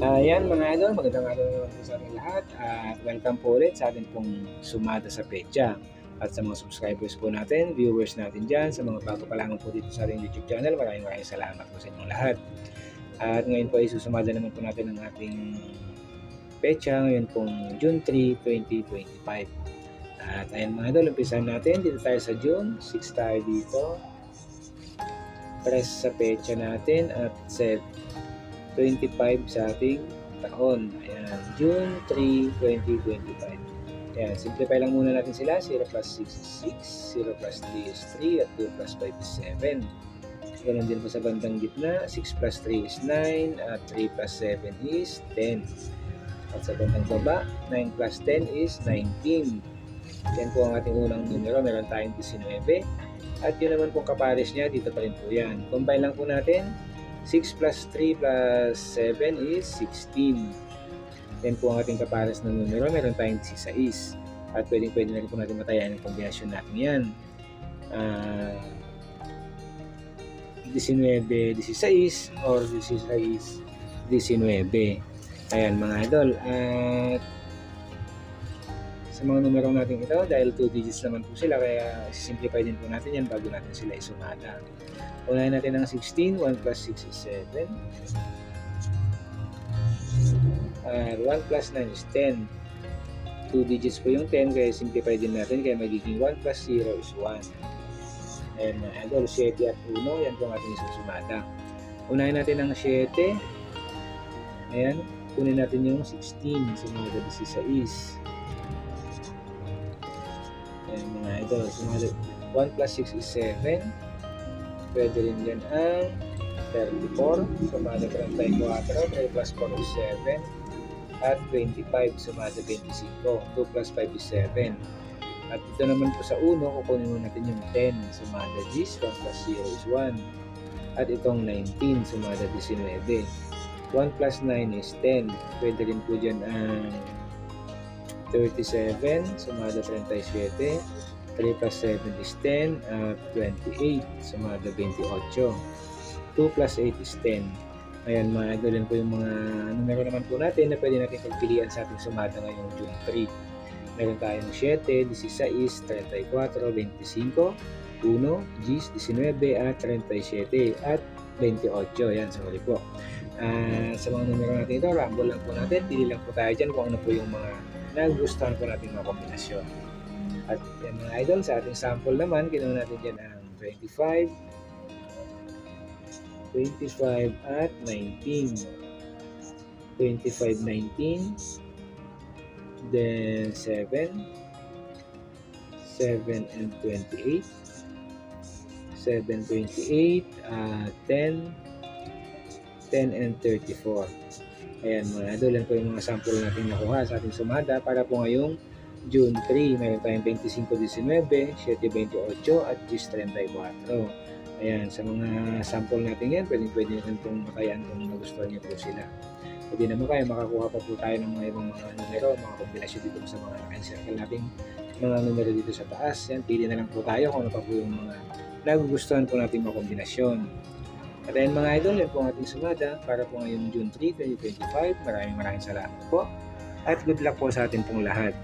Ayan mga idol, magandang araw naman po sa ating lahat at welcome po ulit sa ating pong sumada sa pecha at sa mga subscribers po natin, viewers natin dyan, sa mga bago pa lamang po dito sa ating YouTube channel, maraming maraming salamat po sa inyong lahat. At ngayon po ay susumada naman po natin ang ating pecha ngayon pong June 3, 2025. At ayan mga idol, umpisahan natin dito tayo sa June, 6 tayo dito. Press sa pecha natin at set 25 sa ating taon. Ayan, June 3, 2025. Ayan, simplify lang muna natin sila. 0 plus 6 is 6, 0 plus 3 is 3, at 2 plus 5 is 7. Ganun din po sa bandang gitna, 6 plus 3 is 9, at 3 plus 7 is 10. At sa bandang baba, 9 plus 10 is 19. Yan po ang ating unang numero, meron tayong 19. At yun naman pong kapares niya, dito pa rin po yan. Combine lang po natin, 6 plus 3 plus 7 is 16. Yan po ang ating kapares na numero. Meron tayong 16. At pwedeng pwede na rin po natin matayan ang kombinasyon natin yan. Ah, 19, 16 or 16, 19. Ayan mga idol. At sa mga numero natin ito, dahil 2 digits naman po sila, kaya simplify din po natin yan bago natin sila isumada. Unahin natin ang 16, 1 plus 6 is 7. Uh, 1 plus 9 is 10. 2 digits po yung 10, kaya simplify din natin, kaya magiging 1 plus 0 is 1. And uh, idol, 7 at 1, yan po ang ating isusumada. Unahin natin ang 7. Ayan, kunin natin yung 16, sumada 16. Ayan mga idol, sumada 1 plus 6 is 7. Pwede rin dyan ang 34, sumada 34, 3 plus 4 is 7. At 25, sumada 25. 2 plus 5 is 7. At ito naman po sa 1, kukunin mo natin yung 10, sumada 10, 1 plus 0 is 1. At itong 19, sumada 19. 1 plus 9 is 10. Pwede rin po dyan ang 37, sumada 37. 3 plus 7 is 10 at 28 sumada 28 2 plus 8 is 10 ayan mga idol po yung mga numero naman po natin na pwede natin pagpilian sa ating sumada ngayong June 3 meron tayong 7, 16, 34, 25 1, 10, 19 at 37 at 28 yan sa huli po. Ah, sa mga numero natin ito rumble lang po natin. Pili lang po tayo dyan kung ano po yung mga nagustuhan po natin mga kombinasyon at yan mga idol, sa ating sample naman, ginawa natin dyan ang 25, 25 at 19. 25, 19. Then 7. 7 and 28. 7, 28. Uh, 10. 10 and 34. Ayan mga idol, yan po yung mga sample natin nakuha sa ating sumada para po ngayong June 3, meron tayong 25-19, 7-28 at 10-34. Ayan, sa mga sample natin yan, pwede pwede natin itong makayan kung nagustuhan niyo po sila. Pwede naman kayo, makakuha pa po tayo ng mga ibang mga numero, mga kombinasyon dito sa mga encircle natin, mga numero dito sa taas. Yan, pili na lang po tayo kung ano pa po yung mga nagugustuhan po natin mga kombinasyon. At ayun mga idol, yan po ang ating sumada para po ngayong June 3, 2025. Maraming maraming salamat po. At good luck po sa atin pong lahat.